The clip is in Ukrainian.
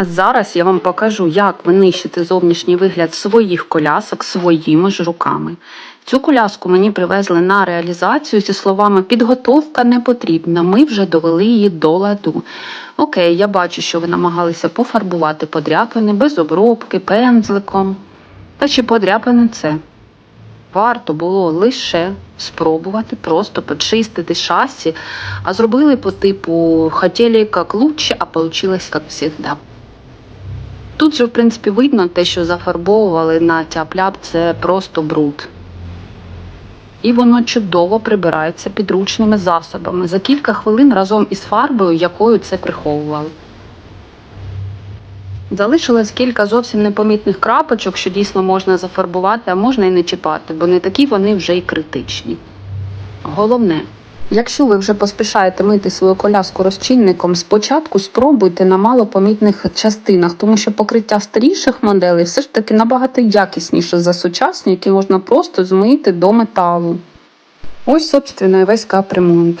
А зараз я вам покажу, як ви нищите зовнішній вигляд своїх колясок своїми ж руками. Цю коляску мені привезли на реалізацію зі словами підготовка не потрібна. Ми вже довели її до ладу. Окей, я бачу, що ви намагалися пофарбувати подряпини без обробки, пензликом. Та чи подряпини це? Варто було лише спробувати просто почистити шасі, а зробили по типу хотіли як лучше, а получилось як завжди. Тут же, в принципі, видно те, що зафарбовували на тяп-ляп, це просто бруд. І воно чудово прибирається підручними засобами за кілька хвилин разом із фарбою, якою це приховували. Залишилось кілька зовсім непомітних крапочок, що дійсно можна зафарбувати, а можна і не чіпати, бо не такі вони вже й критичні. Головне, якщо ви вже поспішаєте мити свою коляску розчинником, спочатку спробуйте на малопомітних частинах, тому що покриття старіших моделей все ж таки набагато якісніше за сучасні, які можна просто змити до металу. Ось, собственно, і весь капремонт.